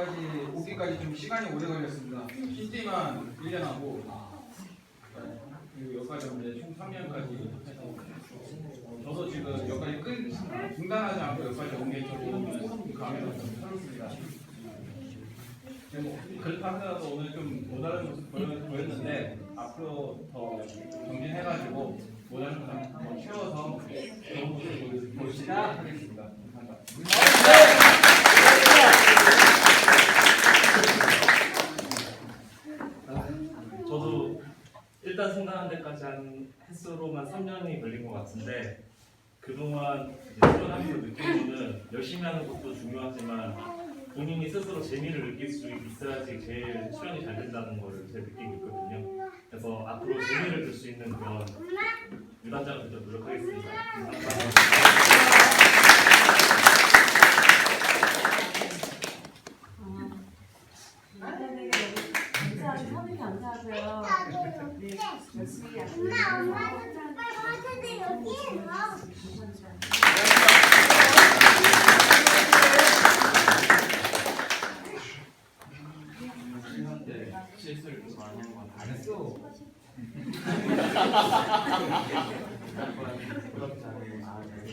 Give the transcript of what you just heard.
여기까지 오기까지 좀 시간이 오래 걸렸습니다. 흰띠만 1년 하고 그리고 여기까지 오는데 총 3년까지 해서 어, 저도 지금 여기까지 끈 중단하지 않고 여기까지 온게 조금 감회가 좀 새롭습니다. 뭐 그렇다 하더라도 오늘 좀 모자란 모습 보였는데 앞으로 더 정진해가지고 모자란 모습 더 채워서 좋은 모습 보시다 하겠습니다. 감사합니다. 저도 일단 생각한 데까지 한 횟수로만 3년이 걸린 것 같은데 그동안 수련하면서 느낀 거는 열심히 하는 것도 중요하지만 본인이 스스로 재미를 느낄 수 있어야지 제일 수련이 잘 된다는 걸 제가 느끼고 있거든요. 그래서 앞으로 재미를 들수 있는 그런 되도록 노력하겠습니다. 감사합니다. 감사하게 감사하고 엄마, 약속해주셔서 엄마는 빨간 텐데 여기 있어. 감사합니다. 시간대 실수를 좀 많이. 부럽지 않은 아, 네,